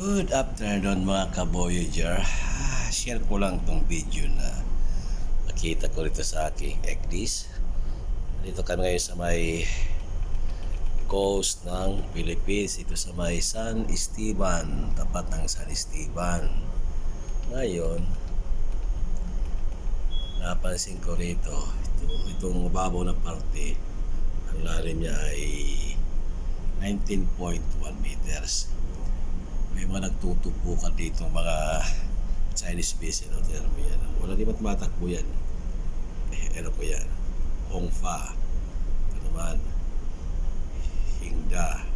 Good afternoon mga ka-Voyager. Ah, Share ko lang tong video na nakita ko rito sa aking Eglis. Dito kami ngayon sa may coast ng Philippines. Ito sa may San Esteban. Tapat ng San Esteban. Ngayon, napansin ko rito, ito, itong mababaw na parte, ang lalim niya ay 19.1 meters may mga nagtutubukan dito mga Chinese vessel o tira mo yan wala di ba't matakbo yan? Eh, ano po yan? Hongfa. Ito naman Hingda.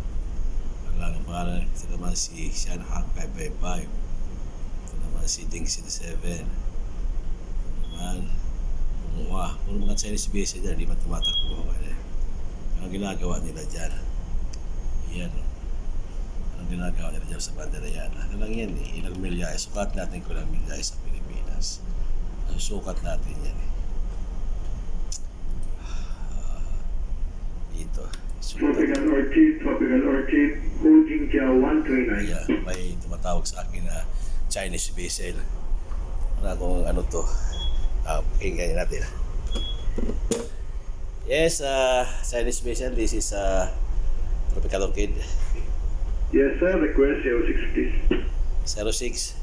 Wala nga pangalan ito naman si Shanghai 555 ito naman si Ding Sin 7 ito naman Hongwa. Kung mga Chinese vessel dyan di ba't tumatakbo? Ang ginagawa nila dyan. Yan ang ginagawa nila dyan sa Bandarayana. Ano lang yan eh, ilang milya. Eh, sukat natin kung ilang milya sa Pilipinas. Susukat natin yan eh. Ah, dito. Tropical Orchid, Tropical Orchid, Ujingjiao 139. Ayan, may tumatawag sa akin na Chinese vessel. Wala kung ano to. Ah, pakinggan natin. Yes, uh, Chinese vessel. This is uh, Tropical Orchid Yes, sir. Request 06, please. 06.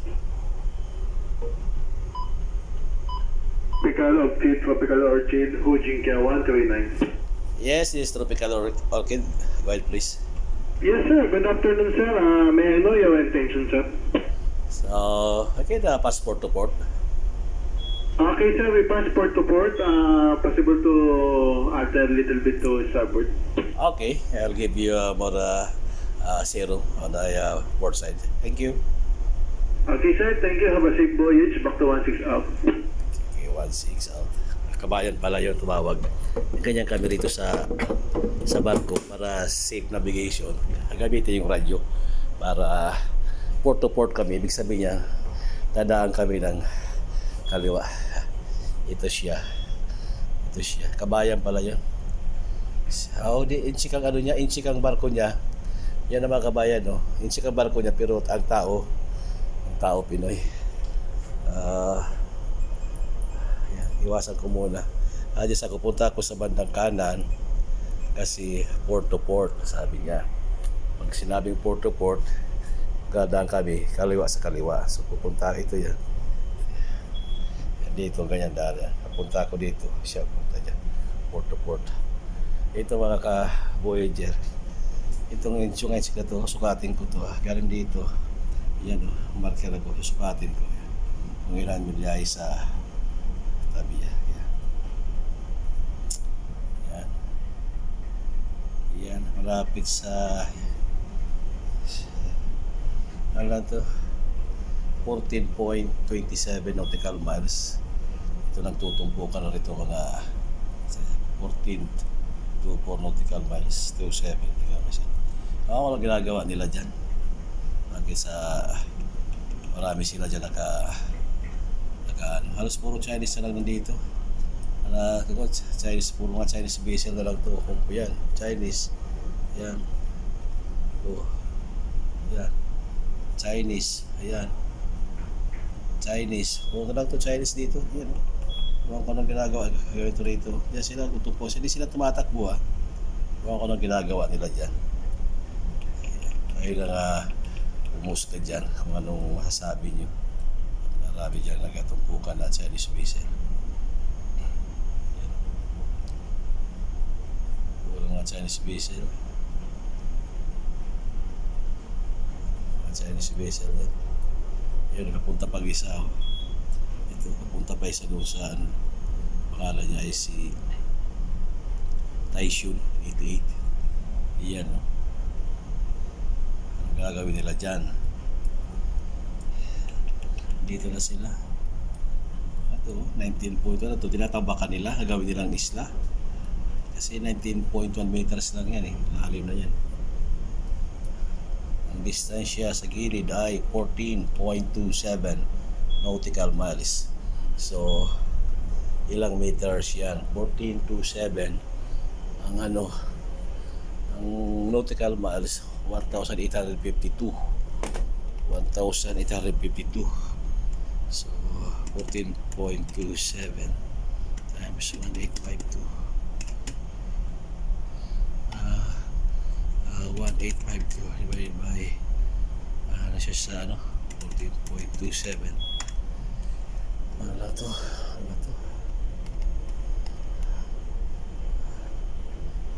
Tropical Orchid, Tropical Orchid, Ujingjiao 139. Yes, this is Tropical Or- Orchid. Go ahead, please. Yes, sir. Good afternoon, sir. Uh, may I know your intention, sir? So, okay the passport to port. Okay, sir. We passport to port. Uh, possible to alter a little bit to starboard. Okay, I'll give you uh, more uh, uh, zero on the uh, port side. Thank you. Okay, sir. Thank you. Have a safe voyage. Back to 16 out. Okay, 1-6 out. Kabayan pala yun tumawag. Ganyan kami rito sa sa barko para safe navigation. Gamitin yung radyo para port to port kami. Ibig sabihin niya, dadaan kami ng kaliwa. Ito siya. Ito siya. Kabayan pala yun. Oh, di inchik ang ano niya, inchik ang barko niya. Yan ang mga kabayan, no. Inchik ang barko niya pero ang tao, ang tao Pinoy. Ah, yan, iwasan ko muna. Adjust ako, punta ako sa bandang kanan kasi port to port, sabi niya. Pag sinabing port to port, gadaan kami, kaliwa sa kaliwa. So pupunta ito yan. yan dito, ganyan daan. Punta ako dito, siya punta dyan. Port to port. Ito mga ka-Voyager. Itong insurance na to, sukatin ko to. Ah. Galing dito. Yan o, oh, marker ako. Sukatin ko. Kung ilan milyay sa tabi yan. Yan. Yan. Yan. Malapit sa ano to 14.27 nautical miles ito lang tutumpukan na rito mga 14 to 4 nautical miles to 7 nautical miles ako walang ginagawa nila dyan lagi sa marami sila dyan naka naka ano, halos puro Chinese na lang nandito na uh, Chinese puro mga Chinese vessel na lang to kung po yan Chinese yan oh yan Chinese ayan Chinese puro na lang to Chinese dito yan oh Huwag ko nang ginagawa ganito rito. Diyan sila tutupos. Hindi sila tumatakbo ha. Huwag ko nang ginagawa nila dyan. Ayun lang uh, umusga dyan kung anong masasabi nyo. Marami dyan nagatumpukan na Chinese vessel. Yan. Puro mga Chinese vessel. Mga Chinese vessel yan. Yun, nakapunta pag isa oh. Ito, papunta pa isa doon sa ano, pangalan niya ay si Taishun 88. Iyan, no? Gagawin nila dyan? Dito na sila. Ito, 19 point. Ano to? Tinatabakan nila. Gagawin nilang isla. Kasi 19.1 meters lang yan eh. Lalim na yan. Ang distansya sa gilid ay 14.27 nautical miles. So, ilang meters yan? 14 to 7. Ang ano, ang nautical miles, 1,852. 5,852. So, 14.27 times 1852. Ah, ah, 1852 divided by ah, ano siya sa ano 14.27 ano to ano to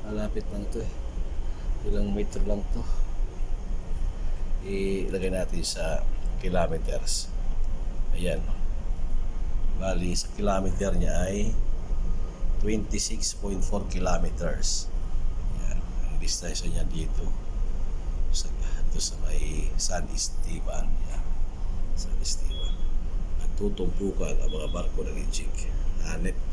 malapit lang to eh ilang metro lang to. Ilagay natin sa kilometers. Ayan. Bali sa kilometer niya ay 26.4 kilometers. Yan ang distansya niya dito sa dito sa may San Esteban. Yan San Esteban. Nagtutumpukan ang mga barko ng Egypt hanep